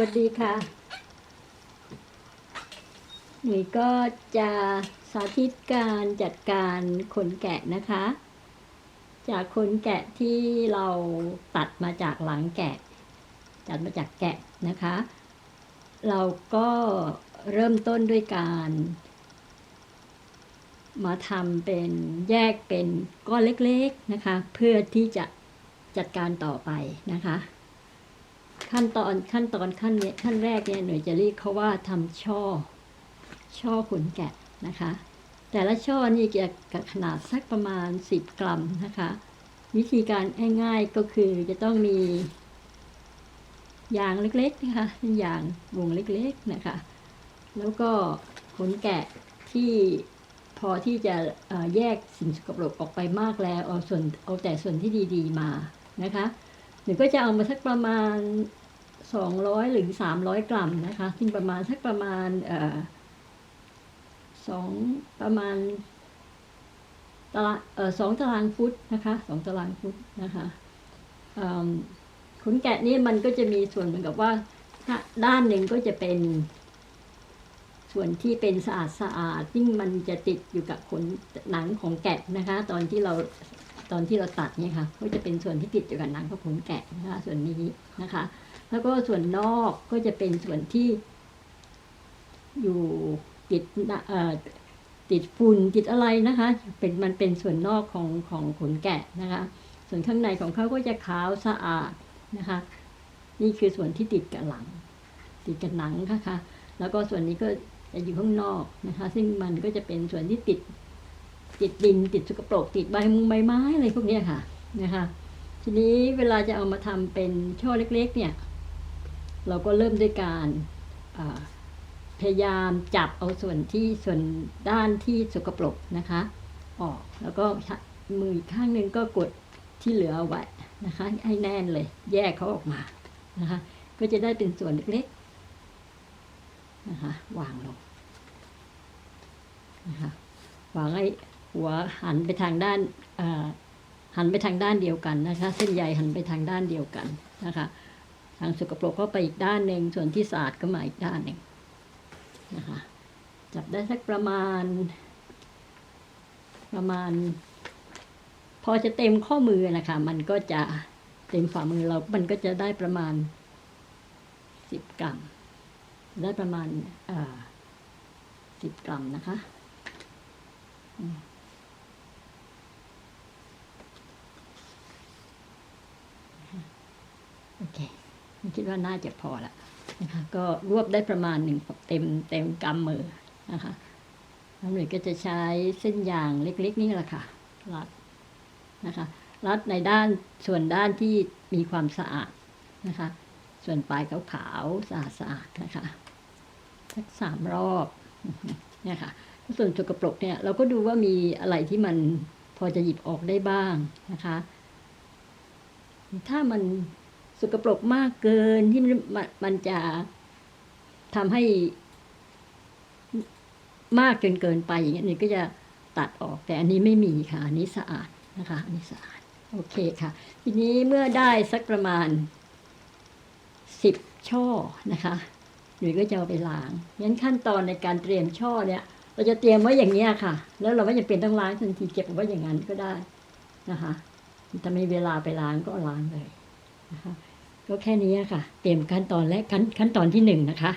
วัสดีค่ะ หนุ่ยก็จะสาธิตการจัดการขนแกะนะคะ จากขนแกะที่เราตัดมาจากหลังแกะจัดมาจากแกะนะคะ เราก็เริ่มต้นด้วยการ มาทำเป็นแยกเป็นก้อนเล็กๆนะคะ เพื่อที่จะจัดการต่อไปนะคะ ขั้นตอนขั้นตอนขั้นเนี้ยขั้นแรกเนี่ยหน่วยจะเรียกเขาว่าทำช่อ ช่อขนแกะนะคะ แต่ละช่อนี่จะขนาดสักประมาณ 10 กรัมนะคะ วิธีการง่ายๆก็คือจะต้องมียางเล็กๆนะคะยางวงเล็กๆนะคะ แล้วก็ขนแกะที่พอที่จะแยกสิ่งสกปรกออกไปมากแล้วเอาส่วนเอาแต่ส่วนที่ดีๆมานะคะหนูก็จะเอามาสักประมาณ 200 หรือ 300 กรัมนะคะ ซึ่งประมาณสักประมาณเออสองประมาณตารางเออสองตารางฟุตนะคะสองตารางฟุตนะคะขนแกะนี่มันก็จะมีส่วนเหมือนกับว่าถ้าด้านหนึ่งก็จะเป็น ส่วนที่เป็นสะอาดสะอาดซึ่งมันจะติดอยู่กับขนหนังของแกะนะคะ ตอนที่เราตอนที่เราตัดเนี่ยค่ะก็จะเป็นส่วนที่ติดอยู่กับหนังของขนแกะนะคะ ส่วนนี้นะคะ แล้วก็ส่วนนอกก็จะเป็นส่วนที่ อยู่ติดเอ่อติดฝุ่นติดอะไรนะคะ เป็นมันเป็นส่วนนอกของของขนแกะนะคะ ส่วนข้างในของเขาก็จะขาวสะอาดนะคะ นี่คือส่วนที่ติดกับหลัง ติดกับหนังนะคะแล้วก็ส่วนนี้ก็จะอยู่ข้างนอกนะคะ ซึ่งมันก็จะเป็นส่วนที่ติดติดดินติดสกปรกติดใบมุงใบไม้อะไรพวกนี้ค่ะนะคะ ทีนี้เวลาจะเอามาทำเป็นช่อเล็ก ๆ เนี่ย เราก็เริ่มด้วยการพยายามจับเอาส่วนที่ส่วนด้านที่สกปรกนะคะ ออกแล้วก็มืออีกข้างนึงก็กดที่เหลือเอาไว้นะคะ ให้แน่นเลย แยกเขาออกมานะคะ ก็จะได้เป็นส่วนเล็กๆนะคะวางลงนะคะวางให้หัวหันไปทางด้านหันไปทางด้านเดียวกันนะคะ เส้นใยหันไปทางด้านเดียวกันนะคะางสกปรกก็ไปอีกด้านหนึ่งส่วนที่สะอาดก็มาอีกด้านหนึ่งนะคะจับได้สักประมาณ ประมาณ พอจะเต็มข้อมือนะคะ มันก็จะเต็มฝ่ามือเรา มันก็จะได้ประมาณสิบกรัม ได้ประมาณสิบกรัมนะคะโอเค คิดว่าน่าจะพอละนะคะก็รวบได้ประมาณหนึ่งเต็มเต็มกำมือนะคะแล้วหน่ยก็จะใช้เส้นยางเล็ก ๆ นี่แหละค่ะรัดนะคะรัดในด้านส่วนด้านที่มีความสะอาดนะคะ ส่วนปลายขาวๆสะอาดสะอาดนะคะสักสามรอบเนี่ยค่ะส่วนสกปรกเนี่ยเราก็ดูว่ามีอะไรที่มันพอจะหยิบออกได้บ้างนะคะ ถ้ามัน สกปรกมากเกินที่มันจะทำให้มากจนเกินไปอย่างเงี้ยนี่ก็จะตัดออกแต่อันนี้ไม่มีค่ะ อันนี้สะอาดนะคะ อันนี้สะอาด โอเคค่ะ ทีนี้เมื่อได้สักประมาณสิบช่อนะคะหนูก็จะเอาไปล้างงั้นขั้นตอนในการเตรียมช่อเนี่ย เราจะเตรียมไว้อย่างนี้ค่ะ แล้วเราไม่จำเป็นต้องล้างทันทีเก็บไว้อย่างนั้นก็ได้นะคะถ้าม่เวลาไปล้างก็ล้างเลยนะคะ ก็แค่นี้ค่ะ เตรียมขั้นตอนและขั้นขั้นตอนที่หนึ่งนะคะ